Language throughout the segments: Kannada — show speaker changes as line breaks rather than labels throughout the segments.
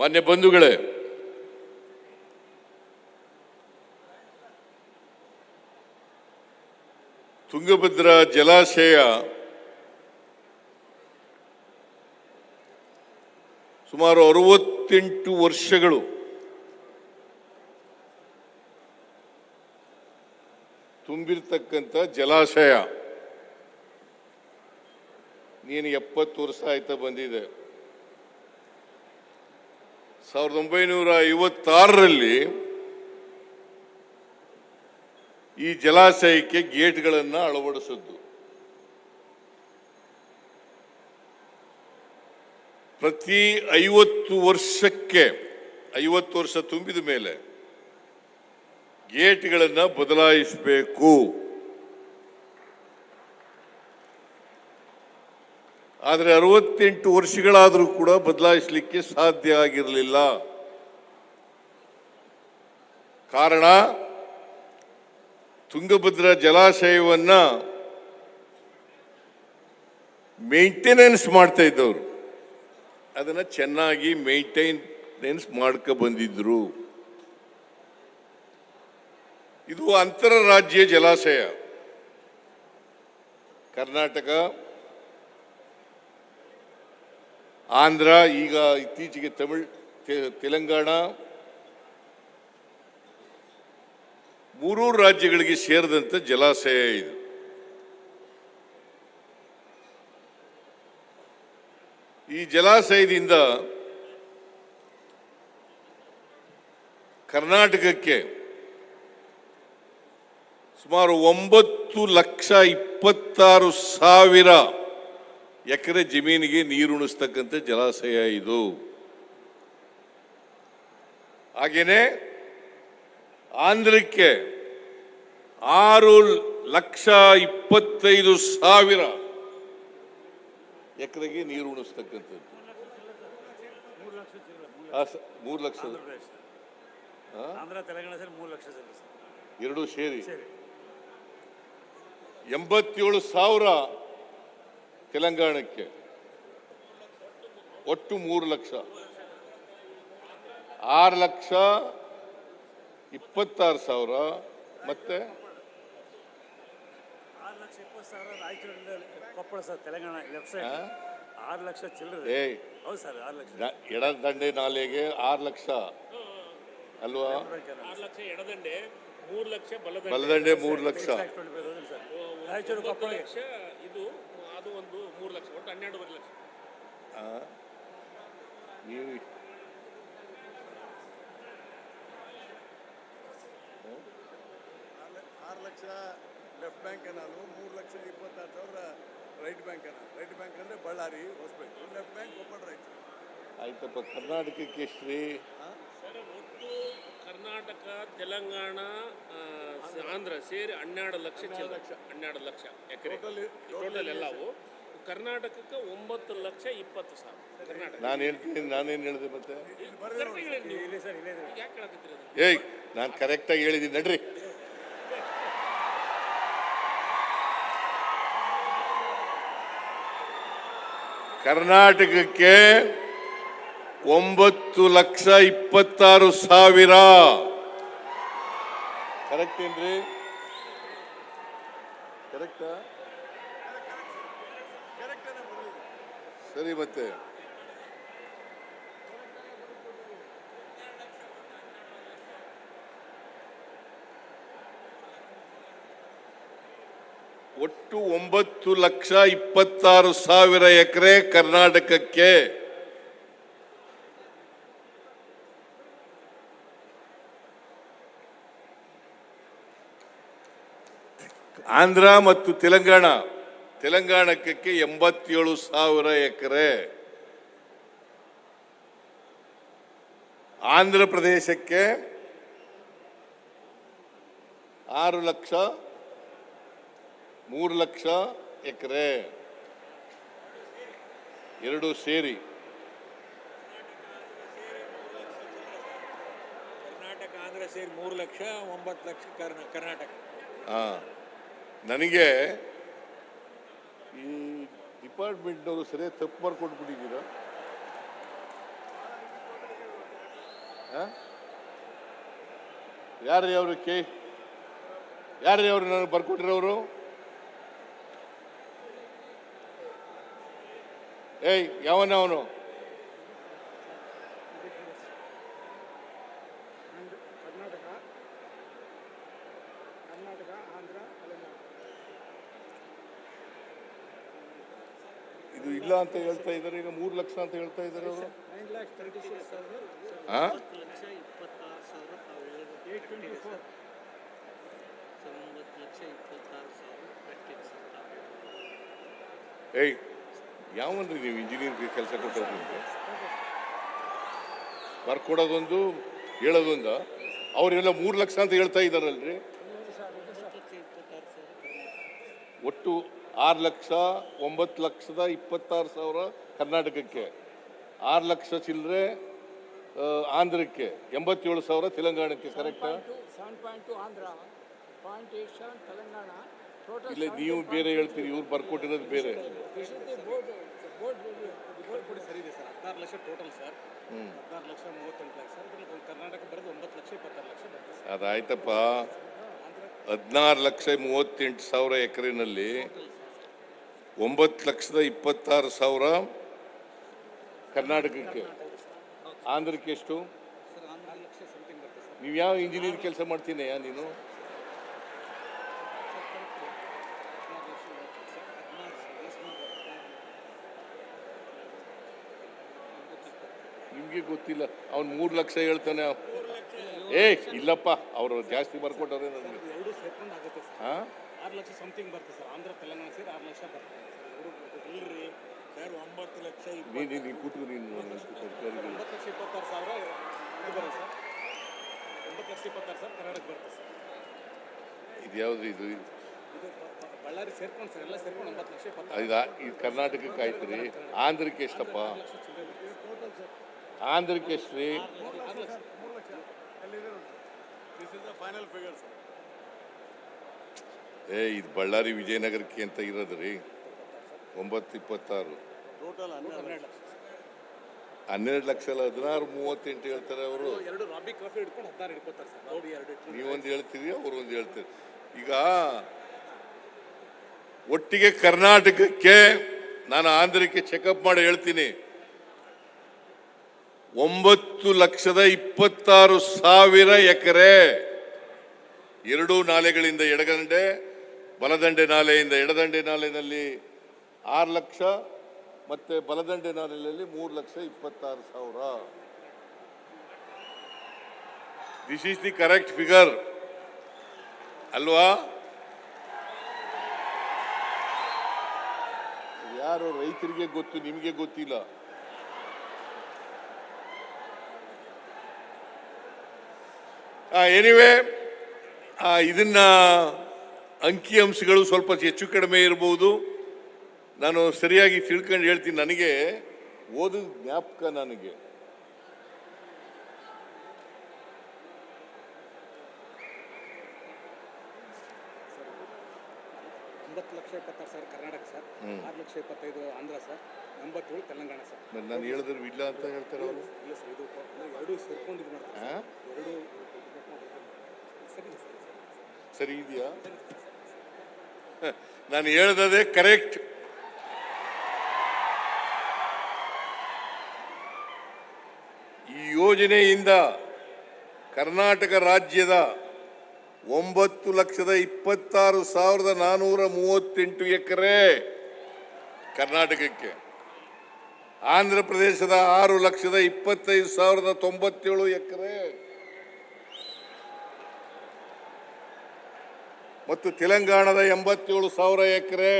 ಮಾನ್ಯ ಬಂಧುಗಳೇ ತುಂಗಭದ್ರಾ ಜಲಾಶಯ ಸುಮಾರು ಅರವತ್ತೆಂಟು ವರ್ಷಗಳು ತುಂಬಿರ್ತಕ್ಕಂಥ ಜಲಾಶಯ. ನೀನು ಎಪ್ಪತ್ತು ವರ್ಷ ಆಯ್ತಾ ಬಂದಿದೆ. ಸಾವಿರದ ಒಂಬೈನೂರ ಐವತ್ತಾರರಲ್ಲಿ ಈ ಜಲಾಶಯಕ್ಕೆ ಗೇಟ್ಗಳನ್ನು ಅಳವಡಿಸಿದ್ದು. ಪ್ರತಿ ಐವತ್ತು ವರ್ಷಕ್ಕೆ, ಐವತ್ತು ವರ್ಷ ತುಂಬಿದ ಮೇಲೆ ಗೇಟ್ಗಳನ್ನು ಬದಲಾಯಿಸಬೇಕು. ಆದರೆ ಅರವತ್ತೆಂಟು ವರ್ಷಗಳಾದರೂ ಕೂಡ ಬದಲಾಯಿಸಲಿಕ್ಕೆ ಸಾಧ್ಯ ಆಗಿರಲಿಲ್ಲ. ಕಾರಣ, ತುಂಗಭದ್ರಾ ಜಲಾಶಯವನ್ನು ಮೇಂಟೆನೆನ್ಸ್ ಮಾಡ್ತಾ ಇದ್ದವರು. ಅದನ್ನು ಚೆನ್ನಾಗಿ ಮೇಂಟೈನೆನ್ಸ್ ಮಾಡ್ಕೊ ಬಂದಿದ್ರು. ಇದು ಅಂತರರಾಜ್ಯ ಜಲಾಶಯ. ಕರ್ನಾಟಕ ಆಂಧ್ರ, ಈಗ ಇತ್ತೀಚೆಗೆ ತಮಿಳ್ ತೆಲಂಗಾಣ ಮೂರೂ ರಾಜ್ಯಗಳಿಗೆ ಸೇರಿದಂಥ ಜಲಾಶಯ ಇದು. ಈ ಜಲಾಶಯದಿಂದ ಕರ್ನಾಟಕಕ್ಕೆ ಸುಮಾರು ಒಂಬತ್ತು ಲಕ್ಷ ಇಪ್ಪತ್ತಾರು ಸಾವಿರ ಎಕರೆ ಜಮೀನಿಗೆ ನೀರುಣಿಸ್ತಕ್ಕಂಥ ಜಲಾಶಯ ಇದು. ಹಾಗೇನೆ ಆಂಧ್ರಕ್ಕೆ ಆರು ಲಕ್ಷ ಇಪ್ಪತ್ತೈದು ಸಾವಿರ ಎಕರೆಗೆ ನೀರು ಉಣಿಸ್ತಕ್ಕಂಥದ್ದು. ಮೂರು ಲಕ್ಷ ಎರಡು ಸೇರಿ. ಎಂಬತ್ತೇಳು ಸಾವಿರ ತೆಲಂಗಾಣಕ್ಕೆ ಒಟ್ಟು ಮೂರು ಲಕ್ಷ. ಆರು ಲಕ್ಷ ಇಪ್ಪತ್ತಾರು ಸಾವಿರ ಮತ್ತೆ
ಆರು ಲಕ್ಷ ಇಪ್ಪತ್ತು ಸಾವಿರ ರಾಯಚೂರಿಂದ Koppal sir Telangana left side ಆರು ಲಕ್ಷ ಚಿಲ್ಲರೆ.
ಏ
ಹೌದು ಸರ್ ಆರು ಲಕ್ಷ.
ನ- ಎಡದಂಡೆ ನಾಲೆಗೆ ಆರು ಲಕ್ಷ. ಅಲ್ವಾ?
ಆರು ಲಕ್ಷ ಎಡದಂಡೆ ಮೂರು ಲಕ್ಷ ಬಲದಂಡೆ
ಬಲದಂಡೆ ಮೂರು ಲಕ್ಷ.
ಅದು ಒಂದು ಮೂರು ಲಕ್ಷ ಒಟ್ಟು ಹನ್ನೆರಡೂವರೆ ಲಕ್ಷ.
ನೀವು
ಆರು ಲಕ್ಷ ಲೆಫ್ಟ್ ಬ್ಯಾಂಕ್ ನಾನು ಮೂರು ಲಕ್ಷ ಇಪ್ಪತ್ತಾರು ಸಾವಿರ ರೈಟ್ ಬ್ಯಾಂಕ್ ಏನ ರೈಟ್ ಬ್ಯಾಂಕ್ ಅಂದರೆ Ballari Hosapete. Left bank Koppal right.
ಆಯ್ತಪ್ಪ ಕರ್ನಾಟಕಕ್ಕೆ ಎಷ್ಟು ರೀ
ಸರ್ ಒಟ್ಟು ಕರ್ನಾಟಕ ತೆಲಂಗಾಣ ಆಂಧ್ರ ಸೇರಿ ಹನ್ನೆರಡು ಲಕ್ಷ ಚಿಲ್ಲರೆ ಹನ್ನೆರಡು ಲಕ್ಷ. ಎಕರೆ. ಟೋಟಲ್ ಎಲ್ಲವು ಕರ್ನಾಟಕಕ್ಕೆ ಒಂಬತ್ತು ಲಕ್ಷ ಇಪ್ಪತ್ತು ಸಾವಿರ. ಕರ್ನಾಟಕ.
ನಾನು ಹೇಳ್ತೀನಿ ನಾನೇನು ಹೇಳಿದೆ ಮತ್ತೆ?
ಯಾಕೆ ಹೇಳಕತ್ತೀರಿ ಅದನ್ನ?
ಏಯ್ ನಾನು ಕರೆಕ್ಟಾಗಿ ಹೇಳಿದ್ದೀನಿ. ನಡ್ರಿ. ಕರ್ನಾಟಕಕ್ಕೆ ಒಂಬತ್ತು ಲಕ್ಷ ಇಪ್ಪತ್ತಾರು ಸಾವಿರ. ಕರೆಕ್ಟ್ ಏನ್ರಿ? ಕರೆಕ್ಟಾ? ಸರಿ ಮತ್ತೆ. ಒಟ್ಟು ಒಂಬತ್ತು ಲಕ್ಷ ಇಪ್ಪತ್ತಾರು ಸಾವಿರ ಎಕರೆ ಕರ್ನಾಟಕಕ್ಕೆ ಆಂಧ್ರ ಮತ್ತು ತೆಲಂಗಾಣ. ತೆಲಂಗಾಣಕ್ಕೆ ಎಂಬತ್ತೇಳು ಸಾವಿರ ಎಕರೆ. ಆಂಧ್ರ ಪ್ರದೇಶಕ್ಕೆ ಆರು ಲಕ್ಷ ಮೂರು ಲಕ್ಷ ಎಕರೆ. ಎರಡು ಸೇರಿ.
ಕರ್ನಾಟಕ ಆಂಧ್ರ ಸೇರಿ ಮೂರು ಲಕ್ಷ ಒಂಬತ್ತು ಲಕ್ಷ ಕರ್ನಾ ಕರ್ನಾಟಕ.
ಹಾ. ನನಗೆ ಈ ಡಿಪಾರ್ಟ್ಮೆಂಟ್ನವರು ಸರಿಯಾಗಿ ತಪ್ಪು ಮಾಡ್ಕೊಟ್ಬಿಟ್ಟಿದ್ದೀರಾ ಯಾರ್ರೀ ಅವರು ಕೆ? ಯಾರ್ರೀ ಅವರು ನನಗೆ ಬರ್ಕೊಟ್ಟಿರೋರು? ಏಯ್ ಯಾವನ ಅವನು?
ಕರ್ನಾಟಕ ಕರ್ನಾಟಕ ಆಂಧ್ರ ತೆಲಂಗಾಣ
ಇದು ಇಲ್ಲ ಅಂತ ಹೇಳ್ತಾ ಇದ್ದಾರೆ. ಈಗ ಮೂರು ಲಕ್ಷ ಅಂತ ಹೇಳ್ತಾ ಇದ್ದಾರೆ ಅವರು. ಹಾಂ? ಏಯ್ ಯಾವನ್ರಿ ನೀವು ಇಂಜಿನಿಯರ್ಗೆ ಕೆಲಸ ಕೊಟ್ಟು ನಿಮಗೆ? ಬರ್ಕೊಡೋದೊಂದು ಹೇಳೋದೊಂದು. ಅವರೆಲ್ಲ ಮೂರು ಲಕ್ಷ ಅಂತ ಹೇಳ್ತಾ ಇದ್ದಾರಲ್ರಿ? ಒಟ್ಟು ಆರು ಲಕ್ಷ ಒಂಬತ್ತು ಲಕ್ಷದ ಇಪ್ಪತ್ತಾರು ಸಾವಿರ ಕರ್ನಾಟಕಕ್ಕೆ. ಆರು ಲಕ್ಷ ಚಿಲ್ಲರೆ ಆಂಧ್ರಕ್ಕೆ. ಎಂಬತ್ತೇಳು ಸಾವಿರ ತೆಲಂಗಾಣಕ್ಕೆ ಕರೆಕ್ಟ್ ಇಲ್ಲ ನೀವು ಬೇರೆ ಹೇಳ್ತೀರಿ ಇವ್ರು ಬರ್ಕೊಟ್ಟಿರೋದು ಬೇರೆ.
ಬೋರ್ಡ್ ಬೋರ್ಡ್
ರಿಪೋರ್ಟ್ ಇದೆ ಸರ್ ಹದಿನಾರು ಲಕ್ಷ ಟೋಟಲ್ ಸರ್. ಹದಿನಾರು ಲಕ್ಷ ಮೂವತ್ತೆಂಟು ಸರ್. ಕರ್ನಾಟಕ ಬರೋದು ಒಂಬತ್ತು ಲಕ್ಷ ಇಪ್ಪತ್ತಾರು ಲಕ್ಷ ಬರುತ್ತೆ
ಅದಾಯ್ತಪ್ಪ. ಹದಿನಾರು ಲಕ್ಷ ಮೂವತ್ತೆಂಟು ಸಾವಿರ ಎಕರೆನಲ್ಲಿ ಒಂಬತ್ತು ಲಕ್ಷದ ಇಪ್ಪತ್ತಾರು ಸಾವಿರ ಕರ್ನಾಟಕಕ್ಕೆ. ಆಂಧ್ರಕ್ಕೆ ಎಷ್ಟು? ನೀವು ಯಾವ ಇಂಜಿನಿಯರ್ ಕೆಲಸ ಮಾಡ್ತೀನಯ್ಯ ನೀನು? ನಿಮಗೆ ಗೊತ್ತಿಲ್ಲ. ಅವ್ನು ಮೂರು ಲಕ್ಷ ಹೇಳ್ತಾನೆ. ಏ ಇಲ್ಲಪ್ಪ ಅವರು ಜಾಸ್ತಿ ಬರ್ಕೊಟ್ಟವ್ರೆ ನನಗೆ. ಹಾಂ?
ಆರು ಲಕ್ಷ ಸಮಥಿಂಗ್ ಬರ್ತದೆ ಸರ್. ಆಂಧ್ರ ತೆಲಂಗಾಣ ಸೇರಿ ಆರು ಲಕ್ಷ ಬರ್ತದೆ
ಇಲ್ರಿ. ಸರ್ ಒಂಬತ್ತು ಲಕ್ಷ
ಕೂತು ನೀನು
ಒಂಬತ್ತು ಲಕ್ಷ ಇಪ್ಪತ್ತಾರು ಸಾವಿರ ಇದು ಬರುತ್ತೆ ಸರ್. ಒಂಬತ್ತು ಲಕ್ಷ ಇಪ್ಪತ್ತಾರು ಸಾವಿರ ಕರ್ನಾಟಕ ಬರುತ್ತೆ ಸರ್.
ಇದು ಯಾವುದು ಇದು?
ಇದು ಬಳ್ಳಾರಿ ಸೇರ್ಕೊಂಡು ಸರ್. ಎಲ್ಲ ಸೇರ್ಕೊಂಡು ಒಂಬತ್ತು ಲಕ್ಷ ಇಪ್ಪತ್ತಾರು
ಇದು ಕರ್ನಾಟಕಕ್ಕೆ ಆಯ್ತು ರೀ. ಆಂಧ್ರಕ್ಕೆ ಎಷ್ಟಪ್ಪ? ಆಂಧ್ರಕ್ಕೆ ಎಷ್ಟು ರೀ
ಆರು ಲಕ್ಷ.
ಮೂರು ಲಕ್ಷ. ಎಲ್ಲಿದೆ this is the final figure sir
ಏ ಇದು ಬಳ್ಳಾರಿ ವಿಜಯನಗರಕ್ಕೆ ಅಂತ ಇರೋದು ರೀ ಒಂಬತ್ತು ಇಪ್ಪತ್ತಾರು.
ಟೋಟಲ್ ಹನ್ನೆರಡು
ಹನ್ನೆರಡು ಲಕ್ಷ
ಅಲ್ಲ ಹದಿನಾರು ಮೂವತ್ತೆಂಟು ಹೇಳ್ತಾರೆ ಅವರು.
ಎರಡು ರಾಬಿ ಕಾಫಿ ಹಿಡ್ಕೊಂಡು ಹದಿನಾರು ಹಿಡ್ಕೊತಾರೆ ಸರ್. ನೋಡಿ ಎರಡು
ನೀವೊಂದು ಹೇಳ್ತೀರಿ ಅವ್ರು ಒಂದು ಹೇಳ್ತೀರಿ. ಈಗ ಒಟ್ಟಿಗೆ ಕರ್ನಾಟಕಕ್ಕೆ ನಾನು ಆಂಧ್ರಕ್ಕೆ ಚೆಕಪ್ ಮಾಡಿ ಹೇಳ್ತೀನಿ. ಒಂಬತ್ತು ಲಕ್ಷದ ಇಪ್ಪತ್ತಾರು ಸಾವಿರ ಎಕರೆ ಎರಡು ನಾಲೆಗಳಿಂದ ಎಡಗಂಡೆ ಬಲದಂಡೆ ನಾಲೆಯಿಂದ ಎಡದಂಡೆ ನಾಲೆಯಲ್ಲಿ ಆರು ಲಕ್ಷ ಮತ್ತು ಬಲದಂಡೆ ನಾಲೆಯಲ್ಲಿ ಮೂರು ಲಕ್ಷ ಇಪ್ಪತ್ತಾರು ಸಾವಿರ. This is the correct figure ಅಲ್ವಾ? ಯಾರು ರೈತರಿಗೆ ಗೊತ್ತು, ನಿಮಗೆ ಗೊತ್ತಿಲ್ಲ. ಎನಿವೆ ಇದನ್ನ ಅಂಕಿ ಅಂಶಗಳು ಸ್ವಲ್ಪ ಹೆಚ್ಚು ಕಡಿಮೆ ಇರಬಹುದು ನಾನು ಸರಿಯಾಗಿ ತಿಳ್ಕೊಂಡು ಹೇಳ್ತೀನಿ. ನನಗೆ ಓದಿದ ಜ್ಞಾಪಕ ನನಗೆ.
ಲಕ್ಷ ಇಪ್ಪತ್ತಾರು ಸಾವಿರ ಕರ್ನಾಟಕ ಸರ್. ಆರು ಲಕ್ಷ ಇಪ್ಪತ್ತೈದು ಆಂಧ್ರ ಸರ್. ಎಂಬತ್ತೇಳು ತೆಲಂಗಾಣ ಸರ್.
ನಾನು ಹೇಳಿದ್ರು ಇಲ್ಲ ಅಂತ ಹೇಳ್ತಾರೆ ಅವರು?
ಇಲ್ಲ ಸರ್ ಇದು ಎರಡು ಸೇರ್ಕೊಂಡು ಇದು ಮಾಡ್ತಾರೆ ಎರಡು ಸರಿ ಸರ್.
ಸರಿ ಇದೆಯಾ? ನಾನು ಹೇಳ್ದದೇ ಕರೆಕ್ಟ್. ಈ ಯೋಜನೆಯಿಂದ ಕರ್ನಾಟಕ ರಾಜ್ಯದ ಒಂಬತ್ತು ಲಕ್ಷದ ಇಪ್ಪತ್ತಾರು ಸಾವಿರದ ನಾನೂರ ಮೂವತ್ತೆಂಟು ಎಕರೆ ಕರ್ನಾಟಕಕ್ಕೆ. ಆಂಧ್ರ ಪ್ರದೇಶದ ಆರು ಲಕ್ಷದ ಇಪ್ಪತ್ತೈದು ಸಾವಿರದ ತೊಂಬತ್ತೇಳು ಎಕರೆ. ಮತ್ತು ತೆಲಂಗಾಣದ ಎಂಬತ್ತೇಳು ಸಾವಿರ ಎಕರೆ.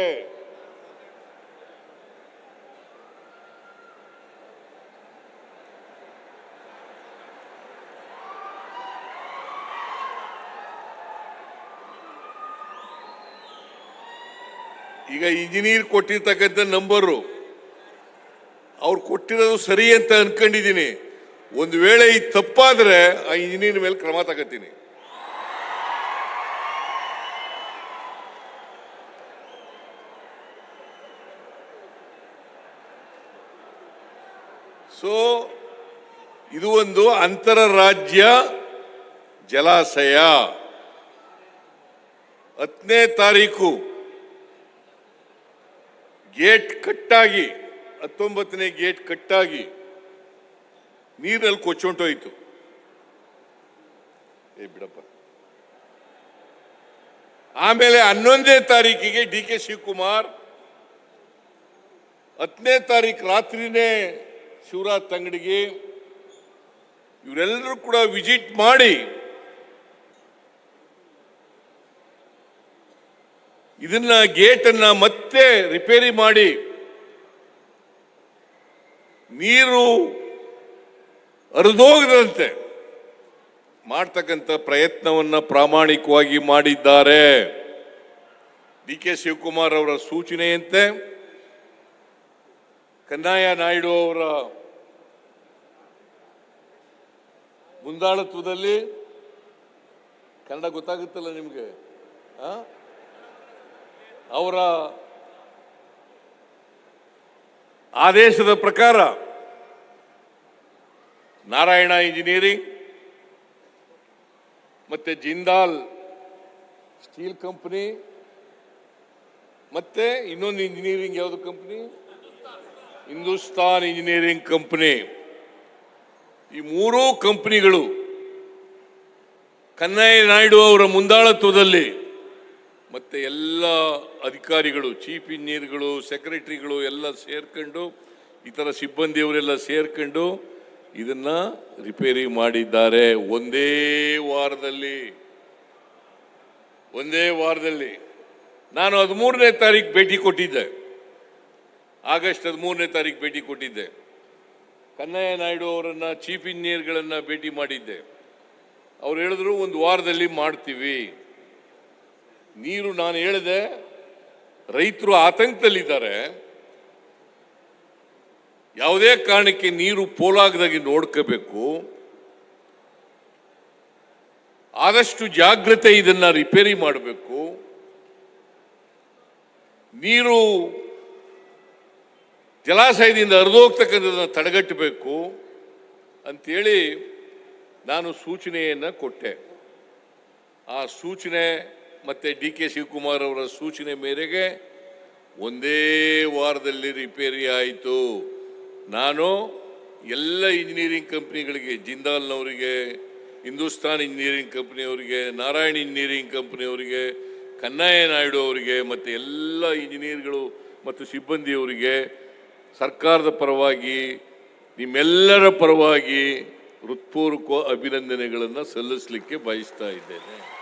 ಈಗ ಇಂಜಿನಿಯರ್ ಕೊಟ್ಟಿರ್ತಕ್ಕಂಥ ನಂಬರು ಅವ್ರು ಕೊಟ್ಟಿರೋದು ಸರಿ ಅಂತ ಅನ್ಕೊಂಡಿದ್ದೀನಿ. ಒಂದು ವೇಳೆ ಇದು ತಪ್ಪಾದ್ರೆ ಆ ಇಂಜಿನಿಯರ್ ಮೇಲೆ ಕ್ರಮ ತಗೋತೀನಿ. ಸೊ, ಇದು ಒಂದು ಅಂತರರಾಜ್ಯ ಜಲಾಶಯ. ಹತ್ತನೇ ತಾರೀಕು. ಗೇಟ್ ಕಟ್ಟಾಗಿ, ಹತ್ತೊಂಬತ್ತನೇ ಗೇಟ್ ಕಟ್ಟಾಗಿ ನೀರಲ್ಲಿ ಕೊಚ್ಚೊಂಟೋಯ್ತು. ಏ, ಬಿಡಪ್ಪ. ಆಮೇಲೆ ಹನ್ನೊಂದನೇ ತಾರೀಕಿಗೆ ಡಿ ಕೆ ಶಿವಕುಮಾರ್ ಹತ್ತನೇ ತಾರೀಕು ರಾತ್ರಿನೇ ಶಿವರಾಜ್ ತಂಗಡಿಗೆ ಇವರೆಲ್ಲರೂ ಕೂಡ ವಿಸಿಟ್ ಮಾಡಿ ಇದನ್ನ ಗೇಟನ್ನ ಮತ್ತೆ ರಿಪೇರಿ ಮಾಡಿ ನೀರು ಹರಿದೋಗದಂತೆ ಮಾಡ್ತಕ್ಕಂಥ ಪ್ರಯತ್ನವನ್ನ ಪ್ರಾಮಾಣಿಕವಾಗಿ ಮಾಡಿದ್ದಾರೆ. ಡಿ ಕೆ ಶಿವಕುಮಾರ್ ಅವರ ಸೂಚನೆಯಂತೆ ಕನ್ನಯ್ಯ ನಾಯ್ಡು ಅವರ ಮುಂದಾಳತ್ವದಲ್ಲಿ ಕನ್ನಡ ಗೊತ್ತಾಗುತ್ತಲ್ಲ ನಿಮಗೆ? ಅವರ ಆದೇಶದ ಪ್ರಕಾರ ನಾರಾಯಣ ಇಂಜಿನಿಯರಿಂಗ್ ಮತ್ತೆ ಜಿಂದಾಲ್ ಸ್ಟೀಲ್ ಕಂಪನಿ, ಮತ್ತೆ ಇನ್ನೊಂದು ಇಂಜಿನಿಯರಿಂಗ್ ಯಾವುದು ಕಂಪನಿ ಹಿಂದೂಸ್ತಾನ್ ಇಂಜಿನಿಯರಿಂಗ್ ಕಂಪನಿ, ಈ ಮೂರೂ ಕಂಪನಿಗಳು ಕನ್ನಯ್ಯ ನಾಯ್ಡು ಅವರ ಮುಂದಾಳತ್ವದಲ್ಲಿ ಮತ್ತೆ ಎಲ್ಲ ಅಧಿಕಾರಿಗಳು ಚೀಫ್ ಇಂಜಿನಿಯರ್ಗಳು ಸೆಕ್ರೆಟರಿಗಳು ಎಲ್ಲ ಸೇರ್ಕೊಂಡು, ಇತರ ಸಿಬ್ಬಂದಿಯವರೆಲ್ಲ ಸೇರ್ಕೊಂಡು ಇದನ್ನ ರಿಪೇರಿ ಮಾಡಿದ್ದಾರೆ ಒಂದೇ ವಾರದಲ್ಲಿ. ಒಂದೇ ವಾರದಲ್ಲಿ. ನಾನು ಹದಿಮೂರನೇ ತಾರೀಕು ಭೇಟಿ ಕೊಟ್ಟಿದ್ದೆ. ಆಗಸ್ಟ್ ಹದಿಮೂರನೇ ತಾರೀಕು ಭೇಟಿ ಕೊಟ್ಟಿದ್ದೆ. ಕನ್ನಯ್ಯ ನಾಯ್ಡು ಅವರನ್ನು ಚೀಫ್ ಇಂಜಿನಿಯರ್ಗಳನ್ನು ಭೇಟಿ ಮಾಡಿದ್ದೆ. ಅವ್ರು ಹೇಳಿದ್ರು, ಒಂದು ವಾರದಲ್ಲಿ ಮಾಡ್ತೀವಿ. ನೀರು ನಾನು ಹೇಳಿದೆ, ರೈತರು ಆತಂಕದಲ್ಲಿದ್ದಾರೆ. ಯಾವುದೇ ಕಾರಣಕ್ಕೆ ನೀರು ಪೋಲಾಗದಾಗಿ ನೋಡ್ಕೋಬೇಕು. ಆದಷ್ಟು ಜಾಗ್ರತೆ ಇದನ್ನ ರಿಪೇರಿ ಮಾಡಬೇಕು. ನೀರು ಜಲಾಶಯದಿಂದ ಹರಿದೋಗ್ತಕ್ಕಂಥದ್ದನ್ನು ತಡೆಗಟ್ಟಬೇಕು ಅಂಥೇಳಿ ನಾನು ಸೂಚನೆಯನ್ನು ಕೊಟ್ಟೆ. ಆ ಸೂಚನೆ ಮತ್ತು ಡಿ ಕೆ ಶಿವಕುಮಾರ್ ಅವರ ಸೂಚನೆ ಮೇರೆಗೆ ಒಂದೇ ವಾರದಲ್ಲಿ ರಿಪೇರಿ ಆಯಿತು. ನಾನು ಎಲ್ಲ ಇಂಜಿನಿಯರಿಂಗ್ ಕಂಪ್ನಿಗಳಿಗೆ, ಜಿಂದಾಲ್ನವರಿಗೆ, ಹಿಂದೂಸ್ತಾನ್ ಇಂಜಿನಿಯರಿಂಗ್ ಕಂಪ್ನಿಯವರಿಗೆ, ನಾರಾಯಣ್ ಇಂಜಿನಿಯರಿಂಗ್ ಕಂಪ್ನಿಯವರಿಗೆ ಕನ್ನಯ್ಯ ನಾಯ್ಡು ಅವರಿಗೆ ಮತ್ತು ಎಲ್ಲ ಇಂಜಿನಿಯರ್ಗಳು ಮತ್ತು ಸಿಬ್ಬಂದಿಯವರಿಗೆ ಸರ್ಕಾರದ ಪರವಾಗಿ ನಿಮ್ಮೆಲ್ಲರ ಪರವಾಗಿ ಹೃತ್ಪೂರ್ವಕ ಅಭಿನಂದನೆಗಳನ್ನು ಸಲ್ಲಿಸಲಿಕ್ಕೆ ಬಯಸ್ತಾ ಇದ್ದೇನೆ.